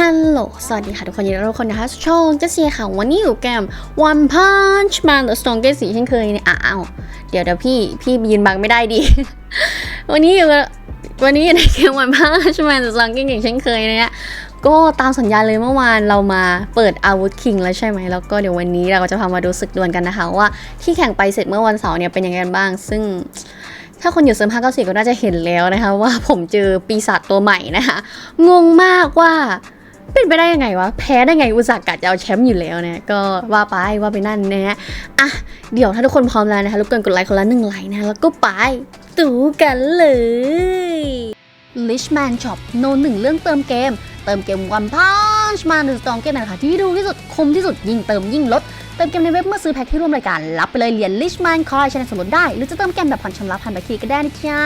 ฮัลโหล สวัสดีค่ะทุกคนยินดีต้อนรับทุกคนนะคะช่องเจสซี่ค่ะ วันนี้อยู่เกม One Punch Man The Strongest สีเช่นเคยเนี่ยอ้าว เดี๋ยวเดี๋ยวพี่ พี่ยืนบังไม่ได้ดิ วันนี้อยู่วันนี้อยู่ในเกม One Punch Man The Strongest อย่างเช่นเคยนะฮะก็ตามสัญญาเลยเมื่อวานเรามาเปิดอาวุธคิงแล้วใช่ไหม แล้วก็เดี๋ยววันนี้เราก็จะพามาดูศึกดวลกันนะคะ ว่าที่แข่งไปเสร็จเมื่อวันเสาร์เนี่ยเป็นยังไงบ้าง ซึ่งถ้าคนอยู่เซิร์ฟห้าเก้าสี่ก็น่าจะเห็นแล้วนะคะ ว่าผมเจอปีศาจตัวใหม่นะคะ งงมากว่า เป็นไปได้ยังไงวะ แพ้ได้ไงอุตส่าห์กะจะเอาแชมป์อยู่แล้วเนี่ยก็ว่าไปว่าไปนั่นนะฮะอะเดี๋ยวถ้าทุกคนพร้อมแล้วนะคะรบกวนกดไลค์คนละหนึ่งไลค์นะแล้วก็ไปดูกันเลย Lishman Shop โนหนึ่งเรื่องเติมเกม เติมเกม One Punch มาหนึ่งสองเกมนะคะที่ดูที่สุดคมที่สุดยิ่งเติมยิ่งลดเติมเกมในเว็บเมื่อซื้อแพ็คที่ร่วมรายการ รับไปเลยเหรียญ Lishman Coin ชนะสมรสได้ หรือจะเติมเกมแบบผ่อนชำระผ่านบัตรเครดิตก็ได้นะจ๊ะ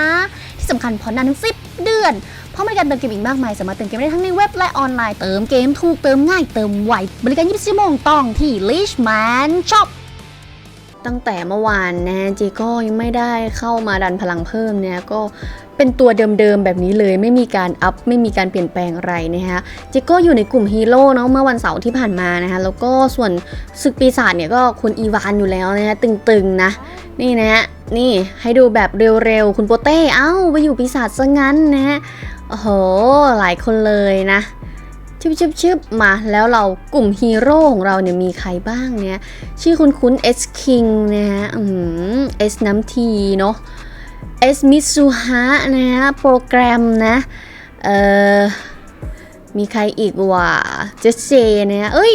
ที่สำคัญผ่อนนานถึง 10 เดือน ร้อมบริการเติมเกมอีกมากมาย สามารถเติมเกมได้ทั้งในเว็บและออนไลน์ เติมเกมถูกเติมง่ายเติมไว บริการ 24ชั่วโมงต้องที่ Lishman Shop ตั้งแต่เมื่อวานนะเจก็ยังไม่ได้เข้ามาดันพลังเพิ่มเนี่ยก็เป็นตัวเดิมๆแบบนี้เลยไม่มีการอัพไม่มีการเปลี่ยนแปลงอะไรนะฮะเจก็อยู่ในกลุ่มฮีโร่เนาะเมื่อวันเสาร์ที่ผ่านมานะคะแล้วก็ส่วนศึกปีศาจเนี่ยก็คุณอีวานอยู่แล้วนะฮะตึงๆนะนี่นะฮะนี่ให้ดูแบบเร็วๆ คุณโปเต้เอ้าไปอยู่ปีศาจซะงั้นนะฮะ โอ้โห หลายคนเลยนะชึบชึบชึบมาแล้วเรากลุ่มฮีโร่ของเราเนี่ยมีใครบ้างเนี่ย ชื่อคุณคุ้นๆ S King นะฮะอืม S น้ำทีเนาะ S มิซูฮะนะฮะโปรแกรมนะ เอ่อ มีใครอีกวะเจเจเนี่ยเอ้ย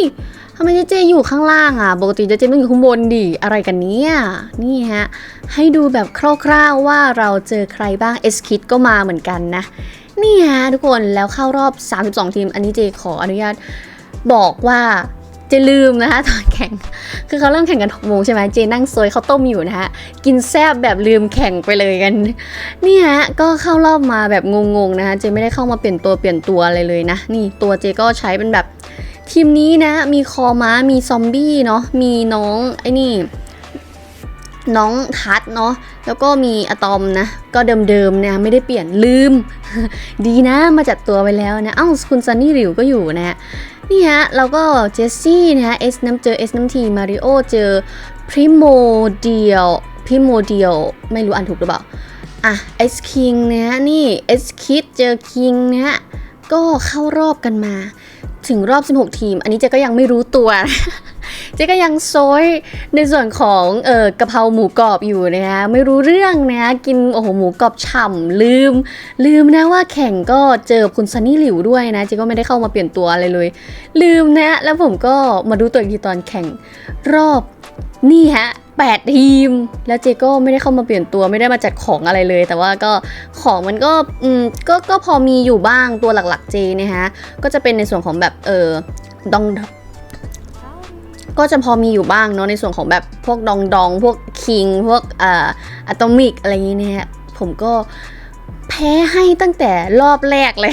ทำไมเจเจอยู่ข้างล่างอะ ปกติเจเจต้องอยู่ข้างบนดิอะไรกันเนี่ยนี่ฮะ ให้ดูแบบคร่าวๆว่าเราเจอใครบ้าง S Kid ก็มาเหมือนกันนะ นี่ฮะทุกคนแล้วเข้ารอบ 32 ทีม อันนี้เจขออนุญาตบอกว่าเจลืมนะคะตอนแข่ง คือเขาเริ่มแข่งกัน6โมงใช่ไหมเจนั่งซวยข้าวต้มอยู่นะฮะ กินแซบแบบลืมแข่งไปเลยกัน นี่ฮะ ก็เข้ารอบมาแบบงงๆนะคะเจไม่ได้เข้ามาเปลี่ยนตัวเปลี่ยนตัวอะไรเลยนะ นี่ตัวเจก็ใช้เป็นแบบทีมนี้นะ มีคอม้า มีซอมบี้เนาะ มีน้องไอ้นี่ น้องทัดเนาะแล้วก็มีอะตอมนะ ก็เดิมๆเนี่ยไม่ได้เปลี่ยนลืม ดีนะมาจัดตัวไปแล้วนะ เอ้าคุณซันนี่ริวก็อยู่นะนี่ฮะเราก็เจสซี่นะฮะเอสน้ำเจอเอสน้ำทีมาริโอเจอพริโมเดียลพริโมเดียลไม่รู้อ่านถูกหรือเปล่า อะเอสคิงนะฮะนี่เอสคิดเจอคิงนะฮะก็เข้ารอบกันมา ถึงรอบ 16 ทีม อันนี้เจ๊ก็ยังไม่รู้ตัว เจ๊ก็ยังโซยในส่วนของเออกะเพราหมูกรอบอยู่นะฮะไม่รู้เรื่องนะฮะกินโอ้โหหมูกรอบฉ่ำลืม ลืมนะว่าแข่งก็เจอคุณซันนี่หลิวด้วยนะเจ๊ก็ไม่ได้เข้ามาเปลี่ยนตัวอะไรเลย ลืมนะ แล้วผมก็มาดูตัวอีกทีตอนแข่งรอบนี่ฮะ8ทีม แล้วเจก็ไม่ได้เข้ามาเปลี่ยนตัวไม่ได้มาจัดของอะไรเลย แต่ว่าก็ของมันก็อืมก็ก็พอมีอยู่บ้างตัวหลักๆเจนะฮะก็จะเป็นในส่วนของแบบเออดอง ก็จะพอมีอยู่บ้างเนาะในส่วนของแบบพวกดองดองพวกคิงพวกเอ่ออะตอมิกอะไรอย่างเงี้ยเนี่ยผมก็แพ้ให้ตั้งแต่รอบแรกเลย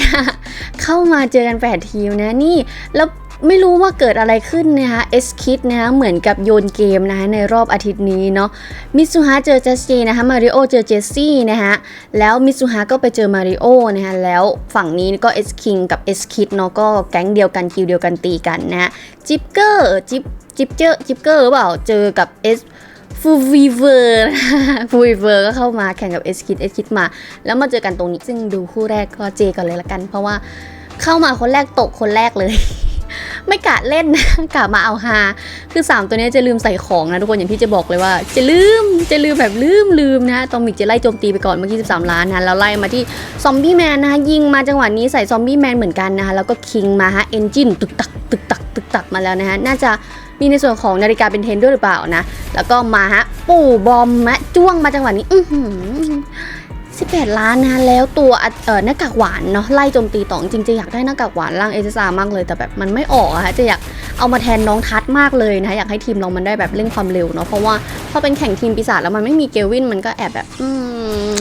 เข้ามาเจอกันแปดทีมนะนี่ แล้ว ไม่รู้ว่าเกิดอะไรขึ้นนะคะเอสคิดนะคะเหมือนกับโยนเกมนะคะในรอบอาทิตย์นี้เนาะมิซูฮะเจอเจสซี่นะคะมาริโอเจอเจสซี่นะคะแล้วมิซูฮะก็ไปเจอมาริโอนะคะแล้วฝั่งนี้ก็เอสคิงกับเอสคิดเนาะก็แก๊งเดียวกันคิวเดียวกันตีกันนะะจิปเกอร์จิปจิปเจอจิปเกอร์หรือเปล่าเจอกับเอสฟูวีเวอร์ฟูวีเวอร์ก็เข้ามาแข่งกับเอสคิดเอสคิดมา แล้วมาเจอกันตรงนี้ซึ่งดูคู่แรกก็เจกันเลยละกัน เพราะว่าเข้ามาคนแรกตกคนแรกเลย ไม่กะเล่นนะกะมาเอาฮาคือ 3 ตัวนี้จะลืมใส่ของนะทุกคนอย่างที่จะบอกเลยว่า จะลืมจะลืมแบบลืมลืมนะตอมิกจะไล่โจมตีไปก่อนเมื่อกี้13 ล้านนะแล้วไล่มาที่ซอมบี้แมนนะคะยิงมาจังหวะนี้ใส่ซอมบี้แมนเหมือนกันนะคะแล้วก็คิงมาฮะเอนจินตึกตักตึกตักตึกตักมาแล้วนะฮะน่าจะมีในส่วนของนาฬิกาเป็นเทนด้วยหรือเปล่านะ แล้วก็มาฮะปู่บอมมะจ้วงมาจังหวะนี้ อือหือ 18ล้านนะแล้วตัวอ่อหน้ากากหวานเนาะไล่โจมตีต่อจริงๆจะอยากได้หน้ากากหวานร่างเอเซามากเลย แต่แบบมันไม่ออกอะฮะจะอยากเอามาแทนน้องทัดมากเลยนะอยากให้ทีมเรามันได้แบบเร่งความเร็วเนาะเพราะว่าพอเป็นแข่งทีมปีศาจแล้วมันไม่มีเกลวินมันก็แอบแบบอืม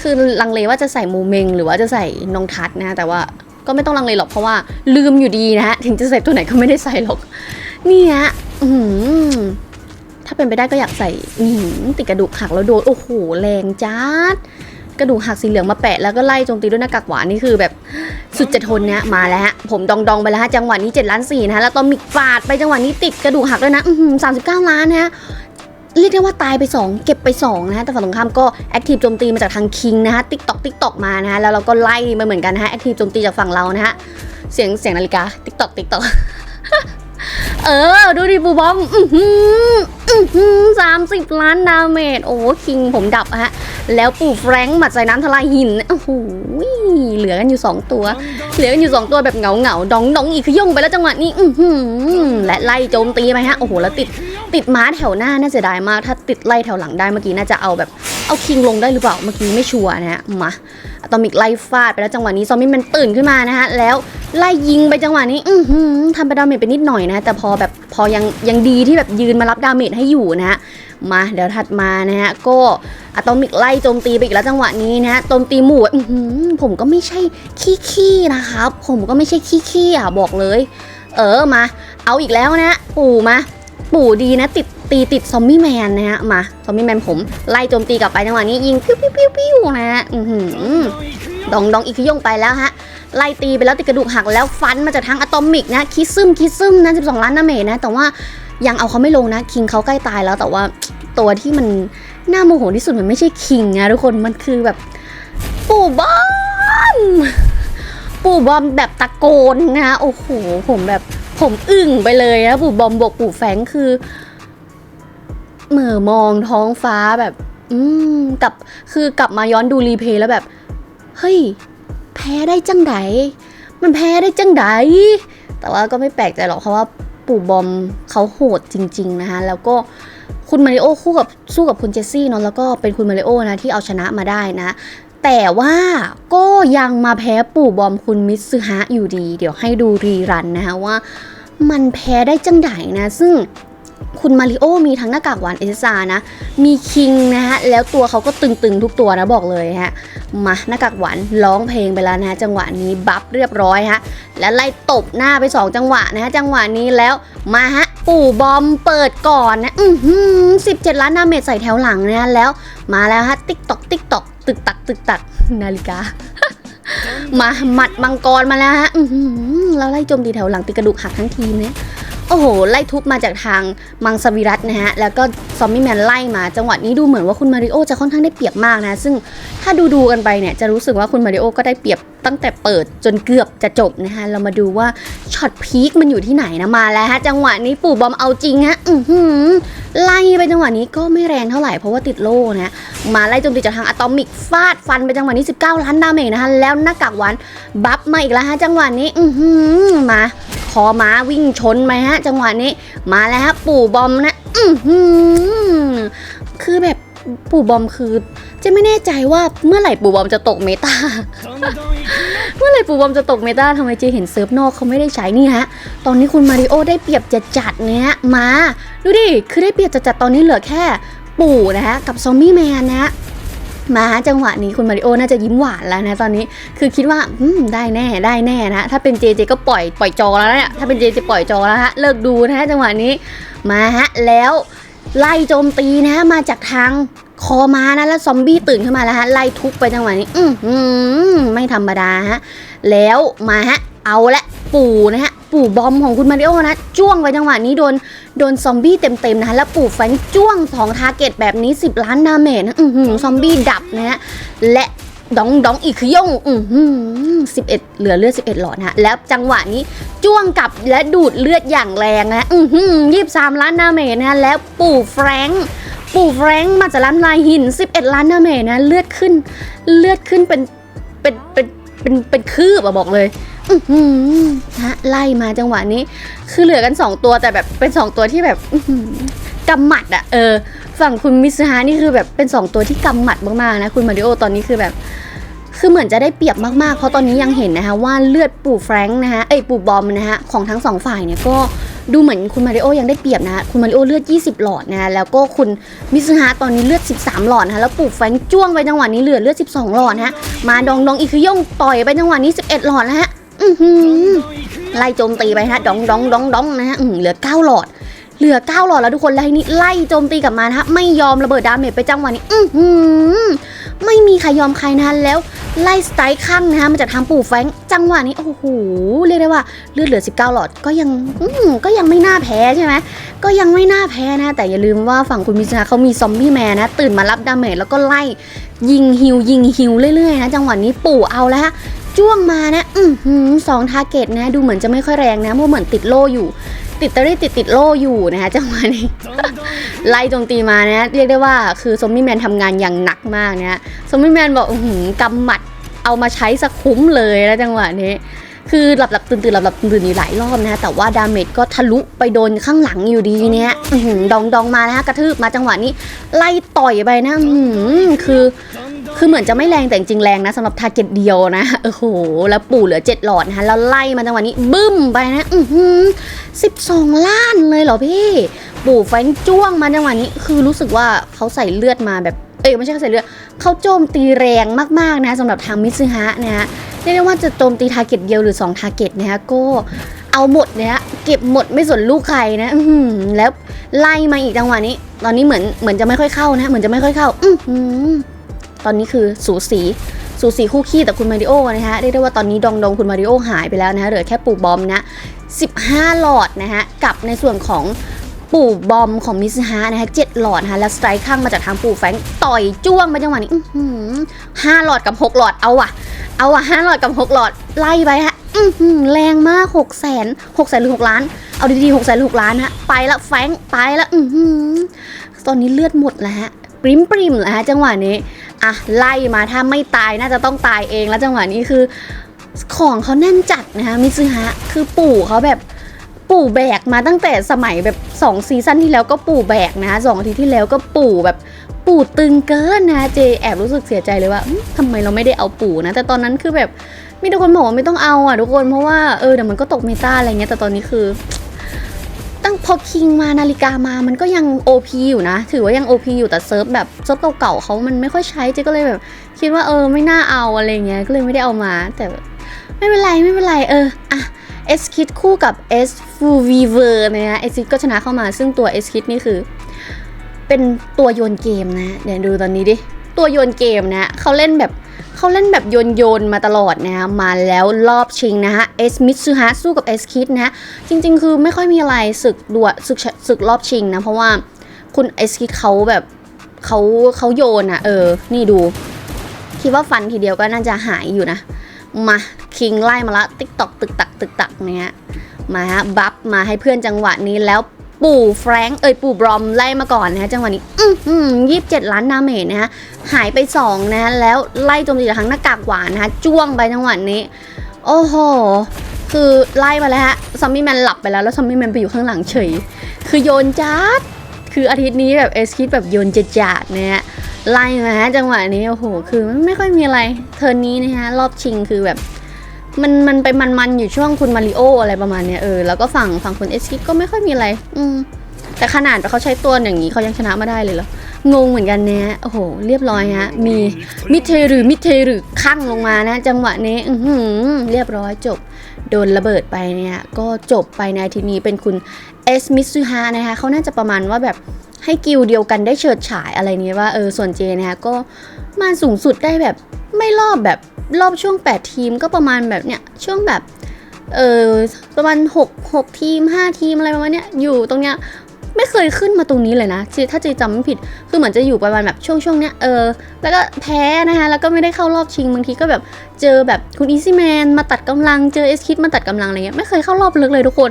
คือลังเลว่าจะใส่มูเมง หรือว่าจะใส่น้องทัดนะแต่ว่าก็ไม่ต้องลังเลหรอกเพราะว่าลืมอยู่ดีนะถึงจะใส่ตัวไหนก็ไม่ได้ใส่หรอกนี่ฮะอื้อหือถ้าเป็นไปได้ก็อยากใส่อื้อหือติดกระดูกหักแล้วโดน โอ้โห แรงจัด กระดูกหักสีเหลืองมาแปะแล้วก็ไล่โจมตีด้วยหน้ากากหวานนี่คือแบบสุดจะทนนะมาแล้วฮะผมดองดองๆไปแล้วฮะจังหวะนี้7ล้าน4นะฮะแล้วตอมิกฟาดไปจังหวะนี้ติดกระดูกหักด้วยนะอือหือ39ล้านนะฮะเรียกได้ว่าตายไป 2 เก็บไป2นะฮะแต่ฝั่งตรงข้ามก็แอคทีฟโจมตีมาจากทางคิงนะฮะติ๊กตอกติ๊กตอกมานะฮะแล้วเราก็ไล่มาเหมือนกันนะฮะแอคทีฟโจมตีจากฝั่งเรานะฮะเสียงเสียงนาฬิกาติ๊กตอกติ๊กตอกเออ ดูดิปูบอมอือหืออือหือสามสิบล้านดาเมจโอ้คิงผมดับฮะ แล้วปู่แฟรงค์หมัดใส่น้ำทลายหินโอ้โหเหลือกันอยู่ 2 ตัว เหลือกันอยู่ 2 ตัวแบบเหงาเหงาๆดองดองอีกคือย่งไปแล้วจังหวะนี้อือหือและไล่โจมตีไปฮะโอ้โหแล้วติดติดม้าแถวหน้าน่าเสียดายมาก ถ้าติดไล่แถวหลังได้เมื่อกี้น่าจะเอาแบบเอาคิงลงได้หรือเปล่าเมื่อกี้ไม่ชัวร์นะฮะมาอะตอมิกไล่ฟาดไปแล้วจังหวะนี้ซอมบี้มันตื่นขึ้นมานะฮะแล้ว ไล่ยิงไปจังหวะนี้ อือหือทำไปดาเมจไปนิดหน่อยนะ แต่พอแบบพอยังยังดีที่แบบยืนมารับดาเมจให้อยู่นะฮะมาเดี๋ยวถัดมานะฮะก็อะตอมิกไล่โจมตีไปอีกแล้วจังหวะนี้นะฮะโจมตีหมู่อื้อหือผมก็ไม่ใช่ขี้ขี้ๆนะครับ ผมก็ไม่ใช่ขี้ขี้ๆอะบอกเลย เออมา เอาอีกแล้วนะ ปู่มา ปู่ดีนะ ติด ตีติดซอมบี้แมนนะฮะ มาซอมบี้แมนผม ไล่โจมตีกลับไปจังหวะนี้ยิงปิ้วปิ้วปิ้วปิ้วนะฮะอือหือดองดองอีกขย่งไปแล้วฮะ ไล่ตีไปแล้วติดกระดูกหักแล้วฟันมาจากทางอะตอมิกนะคิดซึมคิดซึมนะ12 ล้านดาเมจนะ แต่ว่ายังเอาเขาไม่ลงนะ คิงเขาใกล้ตายแล้วแต่ว่าตัวที่มันน่าโมโหที่สุดมันไม่ใช่คิงนะทุกคนมันคือแบบปู่บอมปู่บอมแบบตะโกนนะโอ้โหผมแบบผมอึ้งไปเลยนะปู่บอมบวกปู่แฟรงคือ เหม่อมองท้องฟ้าแบบ อืมกลับคือกลับมาย้อนดูรีเพย์แล้วแบบ เฮ้ย แพ้ได้จังไดมันแพ้ได้จังไดแต่ว่าก็ไม่แปลกใจหรอกเพราะว่าปู่บอมเขาโหดจริง ๆ นะคะแล้วก็คุณมาริโอคู่กับสู้กับคุณเจสซี่เนาะแล้วก็เป็นคุณมาริโอนะที่เอาชนะมาได้นะ แต่ว่าก็ยังมาแพ้ปู่บอมคุณมิตซึฮะอยู่ดี เดี๋ยวให้ดูรีรันนะคะว่า มันแพ้ได้จังไดนะ ซึ่ง คุณมาริโอมีทั้งหน้ากากหวานเอซานะ มีคิงนะฮะ แล้วตัวเขาก็ตึงๆ ทุกตัวนะบอกเลยฮะ มาหน้ากากหวานร้องเพลงไปแล้วนะฮะ จังหวะนี้บัฟเรียบร้อยฮะ และไล่ตบหน้าไป 2 จังหวะนะฮะ จังหวะนี้แล้วมาฮะ ปู่บอมเปิดก่อนนะ อือหือสิบเจ็ดล้านดาเมจใส่แถวหลังนะฮะ แล้วมาแล้วฮะ ติ๊กตอกติ๊กตอกตึกตักตึกตักนาฬิกามาหมัดมังกรมาแล้วฮะอือหือแล้วไล่โจมตีแถวหลังตีกระดูกหักทั้งทีมเนี่ย โอ้โห ไล่ทุบมาจากทางมังสวิรัตนะฮะ แล้วก็ซอมบี้แมนไล่มา จังหวะนี้ดูเหมือนว่าคุณมาริโอจะค่อนข้างได้เปรียบมากนะ ซึ่งถ้าดูดูกันไปเนี่ย จะรู้สึกว่าคุณมาริโอก็ได้เปรียบตั้งแต่เปิดจนเกือบจะจบนะฮะเรามาดูว่าช็อตพีคมันอยู่ที่ไหนนะมาแล้วฮะ จังหวะนี้ปู่บอมเอาจริงฮะ อือหือ ไล่ไปจังหวะนี้ก็ไม่แรงเท่าไหร่เพราะว่าติดโล่นะมาไล่โจมตีจากทางอะตอมิกฟาดฟันไปจังหวะนี้ 19 ล้านดาเมจนะคะ แล้วหน้ากากหวานบัฟมาอีกแล้วฮะจังหวะนี้ อือหือมาคอม้าวิ่งชนไหมฮะจังหวะนี้มาแล้วฮะปู่บอมนะอือหือคือแบบปู่บอมคือจะไม่แน่ใจว่าเมื่อไหร่ปู่บอมจะตกเมตา เมื่อไหร่ปู่บอมจะตกเมตาทำไมเจเห็นเซิร์ฟนอกเขาไม่ได้ใช้นี่ฮะ ตอนนี้คุณมาริโอได้เปรียบจัดจัดๆเนี่ยมา ดูดิ คือได้เปรียบจัดจัดๆตอนนี้เหลือแค่ปู่นะฮะกับซอมบี้แมนนะฮะ มาฮะจังหวะนี้คุณมาริโอน่าจะยิ้มหวานแล้วนะตอนนี้คือคิดว่าอืมได้แน่ได้แน่นะถ้าเป็นเจเจก็ปล่อยปล่อยจอแล้วเนี่ยถ้าเป็นเจเจปล่อยจอแล้วฮะเลิกดูนะฮะจังหวะนี้มาฮะแล้วไล่โจมตีนะมาจากทางคอมานะแล้วซอมบี้ตื่นขึ้นมาแล้วฮะไล่ทุบไปจังหวะนี้ อือหือไม่ธรรมดาฮะแล้วมาฮะเอาละปู่นะฮะ ปู่บอมของคุณมาริโอนะ จ้วงไปจังหวะนี้โดนโดนซอมบี้เต็มๆนะคะแล้วปู่แฟงจ้วงสองทาร์เก็ตแบบนี้ 10 ล้านดาเมจนะอือหือซอมบี้ดับนะฮะและดองดองอีกคือย่งอือหือสิบเอ็ดเหลือเลือด11หลอดนะฮะแล้วจังหวะนี้จ้วงกลับและดูดเลือดอย่างแรงนะอือหือยี่สามล้านดาเมจนะฮะแล้วปู่แฟรงค์ปู่แฟรงค์มาจากล้านลายหิน 11 ล้านดาเมจนะเลือดขึ้น เลือดขึ้นเป็นเป็นเป็นเป็นเป็นคืบอะบอกเลย อือหือนะฮะไล่มาจังหวะนี้ คือเหลือกัน 2 ตัวแต่แบบเป็น 2 ตัวที่แบบกำหมัดอะเออ ฝั่งคุณมิสฮานี่คือแบบเป็น 2 ตัวที่กำหมัดมากๆนะคุณมาริโอตอนนี้คือแบบ คือเหมือนจะได้เปรียบมากๆ เพราะตอนนี้ยังเห็นนะคะว่าเลือดปู่แฟรงค์นะฮะเอ้ยปู่บอมนะฮะของทั้งสองฝ่ายเนี่ยก็ดูเหมือนคุณมาริโอยังได้เปรียบนะคุณมาริโอเลือด 20 หลอดนะแล้วก็คุณมิสฮาตอนนี้เลือด 13 หลอดนะแล้วปู่แฟรงค์จ้วงไปจังหวะนี้เหลือเลือด 12 หลอดนะฮะมาดองดองอีกคือย่งต่อยไปจังหวะนี้ 11 หลอดนะฮะ อือหือไล่โจมตีไปฮะดองดองดองดองนะฮะอื้อหือเหลือ9หลอด เหลือ9หลอดแล้วทุกคนแล้วทีนี้ไล่โจมตีกลับมานะฮะไม่ยอมระเบิดดาเมจไปจังหวะนี้ อือหือไม่มีใครยอมใครนะแล้วไล่สไตล์ข้างนะฮะมาจากทางปู่แฟงจังหวะนี้โอ้โหเรียกได้ว่าเลือดเหลือ 19 หลอดก็ยังก็ยังไม่น่าแพ้ใช่ไหมก็ยังไม่น่าแพ้นะ แต่อย่าลืมว่าฝั่งคุณมิสนะเขามีซอมบี้แมนนะ ตื่นมารับดาเมจแล้วก็ไล่ยิงฮิวยิงฮิวเรื่อยๆนะจังหวะนี้ปู่เอาแล้วฮะ จ้วงมานะ อือหือสองทาร์เก็ตนะ ดูเหมือนจะไม่ค่อยแรงนะ เพราะเหมือนติดโล่อยู่ ติดตะรี่ติดติดโล่อยู่นะคะจังหวะนี้ ไล่โจมตีมานะ เรียกได้ว่าคือซอมบี้แมนทำงานอย่างหนักมากนะซอมบี้แมนบอกอือหือกำหมัดเอามาใช้สักคุ้มเลยนะจังหวะนี้คือหลับหลับตื่นตื่นหลับหลับตื่นตื่นอยู่หลายรอบนะแต่ว่าดาเมจก็ทะลุไปโดนข้างหลังอยู่ดีเนี่ยดองดองมานะฮะกระทืบมาจังหวะนี้ ไล่ต่อยไปนะอื้อหือคือ คือเหมือนจะไม่แรงแต่จริงแรงนะสำหรับทาร์เก็ตเดียวนะโอ้โหแล้วปู่เหลือ 7 หลอดนะคะแล้วไล่มาจังหวะนี้บึ้มไปนะอือหือ12ล้านเลยเหรอพี่ ปู่แฟงจ้วงมาจังหวะนี้คือรู้สึกว่าเขาใส่เลือดมาแบบเอ้ยไม่ใช่เขาใส่เลือดเขาโจมตีแรงมากๆนะสำหรับทางมิซึฮะนะฮะเรียกได้ว่าจะโจมตีทาร์เก็ตเดียวหรือ2ทาร์เก็ตนะฮะก็เอาหมดเนี่ยเก็บหมดไม่สนลูกใครนะอื้อหือแล้วไล่มาอีกจังหวะนี้ ตอนนี้เหมือนเหมือนจะไม่ค่อยเข้านะ เหมือนจะไม่ค่อยเข้า อือ ตอนนี้คือสูสีสูสีคู่ขี้แต่คุณมาริโอนะคะเรียกได้ว่าตอนนี้ดองดองคุณมาริโอหายไปแล้วนะคะเหลือแค่ปู่บอมนะ 15 หลอดนะคะกับในส่วนของปู่บอมของมิสฮานะคะ7หลอดนะแล้วสไตร์ข้างมาจากทางปู่แฟงต่อยจ้วงไปจังหวะนี้ห้าหลอดกับ6หลอดเอาอะเอาอะห้าหลอดกับ6หลอดไล่ไปฮะแรงมาก6แสน6แสนหรือ6ล้าน เอาดีๆ6แสนหรือ6ล้านฮะไปละแฟงไปละตอนนี้เลือดหมดแล้วฮะ ปริมปริมๆแล้วฮะจังหวะนี้อะไล่มาถ้าไม่ตายน่าจะต้องตายเองแล้วจังหวะนี้คือ ของเขาแน่นจัดนะคะมิซึฮะคือปู่เขาแบบปู่แบกมาตั้งแต่สมัยแบบ2ซีซั่นที่แล้วก็ปู่แบกนะคะสองอาทิตย์ที่แล้วก็ปู่แบบปู่ตึงเกินนะเจแอบรู้สึกเสียใจเลยว่าอืมทำไมเราไม่ได้เอาปู่นะ แต่ตอนนั้นคือแบบมีแต่คนบอกว่าไม่ต้องเอาอะทุกคนเพราะว่าเออเดี๋ยวมันก็ตกเมตาอะไรเงี้ยแต่ตอนนี้คือ พอคิงมานาฬิกามามันก็ยัง OP อยู่นะ ถือว่ายัง OP อยู่แต่เซิร์ฟแบบเซิร์ฟเก่าๆเขามันไม่ค่อยใช้เจ๊ก็เลยแบบ คิดว่าเออไม่น่าเอาอะไรเงี้ยก็เลยไม่ได้เอามา แต่ไม่เป็นไรไม่เป็นไรเอออะเอสคิดคู่กับเอสฟูวีเวอร์นะฮะเอสคิดก็ชนะเข้ามาซึ่งตัวเอคิดนี่คือ เป็นตัวโยนเกมนะเดี๋ยวดูตอนนี้ดิ ตัวโยนเกมนะเขาเล่นแบบ เขาเล่นแบบโยนโยนๆมาตลอดนะฮะมาแล้วรอบชิงนะฮะเอสมิตซูฮะสู้กับเอสคิดนะฮะจริงๆ คือไม่ค่อยมีอะไรศึกดวศึกศึกรอบชิงนะเพราะว่าคุณเอสคิดเขาแบบเขาเขาโยนอะเออ นี่ดู คิดว่าฟันทีเดียวก็น่าจะหายอยู่นะ มาคิงไล่มาละติ๊กตอกตึกตักตึกตักเนี่ยมาฮะบัฟมาให้เพื่อนจังหวะนี้แล้ว ปู่แฟรงค์เอ้ยปู่บรอมไล่มาก่อนนะฮะจังหวะนี้อือหือยี่สิบเจ็ดล้านดาเมจนะฮะหายไปสองนะฮะแล้วไล่โจมตีจากทางหน้ากากหวานนะฮะจ้วงไปจังหวะนี้ โอ้โหคือไล่มาแล้วฮะซอมบี้แมนหลับไปแล้วแล้วซอมบี้แมนไปอยู่ข้างหลังเฉย คือโยนจัดคืออาทิตย์นี้แบบเอสคิดแบบโยนจัดจัดๆเนี่ยไล่มาฮะจังหวะนี้โอ้โหคือไม่ค่อยมีอะไรเทิร์นนี้นะฮะรอบชิงคือแบบ มันมันไปมันๆอยู่ช่วงคุณมาริโออะไรประมาณเนี้ยเออแล้วก็ฝั่งฝั่งคุณเอสคิก็ไม่ค่อยมีอะไร อืมแต่ขนาดเขาใช้ตัวอย่างนี้เขายังชนะมาได้เลยเหรองงเหมือนกันเนี่ยโอ้โห เรียบร้อยฮะ มีมิเทหรือมิเทหรือข้างลงมานะ จังหวะนี้อือหือเรียบร้อยจบ โดนระเบิดไปเนี่ย ก็จบไปในทีนี้เป็นคุณเอสมิซุฮะนะคะเขาน่าจะประมาณว่าแบบให้กิลเดียวกันได้เฉิดฉายอะไรนี้ว่าเออส่วนเจนะคะก็มาสูงสุดได้แบบไม่รอบแบบ รอบช่วง 8 ทีมก็ประมาณแบบเนี้ยช่วงแบบเออประมาณ 6 6 ทีม 5 ทีมอะไรประมาณเนี้ยอยู่ตรงเนี้ยไม่เคยขึ้นมาตรงนี้เลยนะถ้าเจจำไม่ผิดคือเหมือนจะอยู่ประมาณแบบช่วงช่วงเนี้ยเออแล้วก็แพ้นะคะแล้วก็ไม่ได้เข้ารอบชิงบางทีก็แบบเจอแบบคุณอีซี่แมนมาตัดกำลังเจอเอสคิดมาตัดกำลังอะไรเงี้ยไม่เคยเข้ารอบลึกเลยทุกคน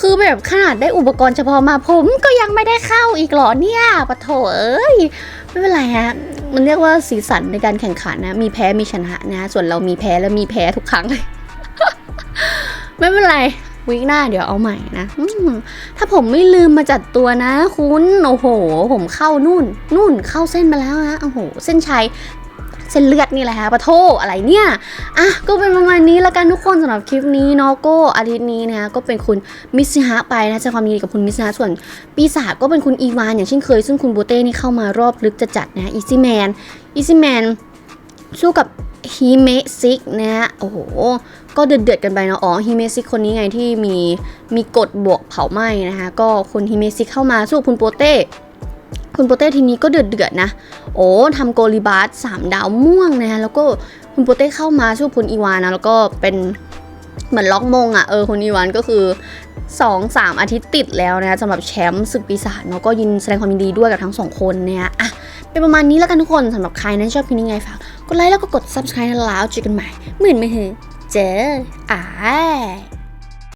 คือแบบขนาดได้อุปกรณ์เฉพาะมาผมก็ยังไม่ได้เข้าอีกหรอเนี่ยปะโถเอ้ยไม่เป็นไรฮะ มันเรียกว่าสีสันในการแข่งขันนะ มีแพ้มีชนะนะ ส่วนเรามีแพ้และมีแพ้ทุกครั้งเลย ไม่เป็นไรวิกหน้าเดี๋ยวเอาใหม่นะถ้าผมไม่ลืมมาจัดตัวนะ คุณ โอ้โห ผมเข้านู่น นู่นเข้าเส้นมาแล้วนะ โอ้โห เส้นชัย เส้นเลือดนี่แหละฮะปะโทอะไรเนี่ยอะก็เป็นประมาณนี้แล้วกันทุกคนสำหรับคลิปนี้เนาะก็อาทิตย์นี้นะก็เป็นคุณมิสฮะไปนะแสดงความยินดีกับคุณมิสฮะส่วนปีศาจก็เป็นคุณอีวานอย่างเช่นเคย ซึ่งคุณโบเต้นี่เข้ามารอบลึกจะจัดนะอีซี่แมนอีซี่แมนสู้กับฮิเมซิกนะฮะโอ้โห ก็เดือดเดือดๆกันไปเนาะอ๋อฮิเมซิกคนนี้ไงที่มีมีกฎบวกเผาไหม้นะคะก็คุณฮิเมซิกเข้ามาสู้คุณโปเต้ คุณโปเต้ทีนี้ก็เดือดเดือดนะ โอ้ทำโกลิบาสสามดาวม่วงนะแล้วก็คุณโปเต้เข้ามาช่วยคุณอีวานนะ แล้วก็เป็นเหมือนล็อกมงอะ่ะ เออคุณอีวานก็คือ 2 3 อาทิตย์ติดแล้วนะสำหรับแชมป์ศึกปีศาจเนาะก็ยินแสดงความยินดีด้วยกับทั้งสองคนเนี่ยอะเป็นประมาณนี้แล้วกันทุกคนสำหรับใครนั้นชอบคลิปนี้ไงฝากกดไลค์แล้วก็กด subscribe แล้วเจอกันใหม่หมื่นไม่เหอเจออ่า